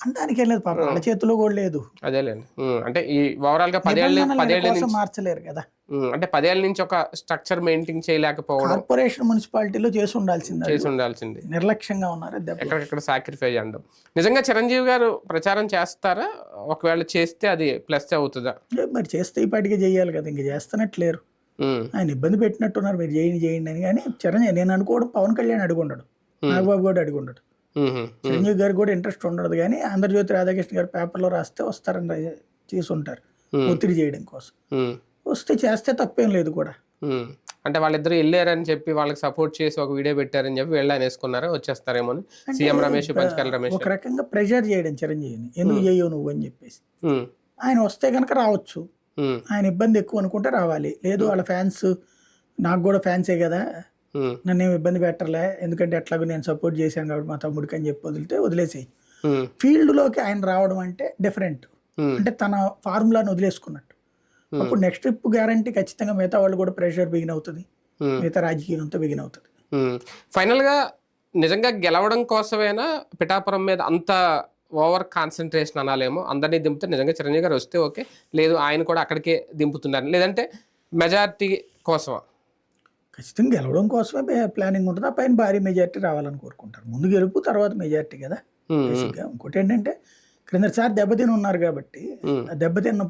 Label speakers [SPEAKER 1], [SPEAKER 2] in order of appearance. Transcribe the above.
[SPEAKER 1] అంటానికి ఏం లేదు పాపం వాళ్ళ చేతిలో కూడా లేదు.
[SPEAKER 2] అదేలేండి. అంటే ఈ ఓవరాల్గా పదేళ్ళ పదేళ్ళ నుంచి
[SPEAKER 1] మార్చలేరు కదా.
[SPEAKER 2] అంటే పదేళ్ళ నుంచి ఒక స్ట్రక్చర్ మెయింటైన్ చేయలేకపోవడం.
[SPEAKER 1] కార్పొరేషన్ మున్సిపాలిటీలో చేసి ఉండాల్సింది
[SPEAKER 2] చేసి ఉండాల్సింది.
[SPEAKER 1] నిర్లక్ష్యంగా ఉన్నారు దెబ్బ.
[SPEAKER 2] ఎక్కడికెక్కడ సాక్రిఫై చేయడం నిజంగా చిరంజీవి గారు ప్రచారం చేస్తారా? ఒకవేళ చేస్తే అది ప్లస్ అవుతుందా?
[SPEAKER 1] మరి చేస్తే ఈ పాటికి చేయాలి కదా ఇంక చేస్తున్నట్లేరు ఆయన ఇబ్బంది పెట్టినట్టున్నారు మీరు చేయండి చేయండి అని. కానీ చిరంజీవి నేను అనుకోవడం పవన్ కళ్యాణ్ అడుగుండడు. నాగబాబు కూడా అడుగుండడు. చిరంజీవి గారికి కూడా ఇంట్రెస్ట్ ఉండదు కానీ ఆంధ్రజ్యోతి రాధాకృష్ణ గారు పేపర్లో రాస్తే వస్తారని రా- చేసి ఉంటారు
[SPEAKER 2] ఉమ్,
[SPEAKER 1] ఒత్తిడి చేయడం కోసం. వస్తే చేస్తే తప్పేం లేదు కూడా.
[SPEAKER 2] అంటే వాళ్ళిద్దరు వెళ్ళారని చెప్పి వాళ్ళకి సపోర్ట్ చేసి ఒక వీడియో పెట్టారని చెప్పి వెళ్ళని వేసుకున్నారా వచ్చేస్తారేమో అని. సీఎం రమేష్ పంచకాల రమేష్.
[SPEAKER 1] ఒక రకంగా ప్రెషర్ చేయడం చిరంజీవిని. ఎందుకు చేయవు నువ్వు అని చెప్పేసి. ఆయన వస్తే కనుక రావచ్చు. ఆయన ఇబ్బంది ఎక్కువ అనుకుంటే రావాలి. లేదు వాళ్ళ ఫ్యాన్స్ నాకు కూడా ఫ్యాన్సే కదా. నన్ను ఏమి ఇబ్బంది పెట్టర్లే ఎందుకంటే ఎట్లాగో నేను సపోర్ట్ చేశాను కాబట్టి మా తమ్ముడికి అని చెప్పి వదిలితే వదిలేసేయి. ఫీల్డ్లోకి ఆయన రావడం అంటే డిఫరెంట్ అంటే తన ఫార్ములాను వదిలేసుకున్నట్టు. అప్పుడు నెక్స్ట్ ట్రిప్ గ్యారంటీ ఖచ్చితంగా మిగతా వాళ్ళు కూడా ప్రెషర్ బిగిన్ అవుతుంది. మిగతా రాజకీయం అంతా బిగిన్ అవుతుంది.
[SPEAKER 2] ఫైనల్గా నిజంగా గెలవడం కోసమేనా పిఠాపురం మీద అంత ఓవర్ కాన్సన్ట్రేషన్ అనాలేమో? అందరినీ దింపితే నిజంగా చిరంజీవి గారు వస్తే ఓకే. లేదు ఆయన కూడా అక్కడికే దింపుతున్నారు లేదంటే మెజారిటీ కోసమా?
[SPEAKER 1] ఖచ్చితంగా గెలవడం కోసమే ప్లానింగ్ ఉంటుంది. ఆ పైన భారీ మెజారిటీ రావాలని కోరుకుంటారు. ముందు గెలుపు తర్వాత మెజారిటీ కదా. బేసిక్గా ఇంకోటి ఏంటంటే క్రిందసారి దెబ్బతిని ఉన్నారు కాబట్టి దెబ్బతిన్న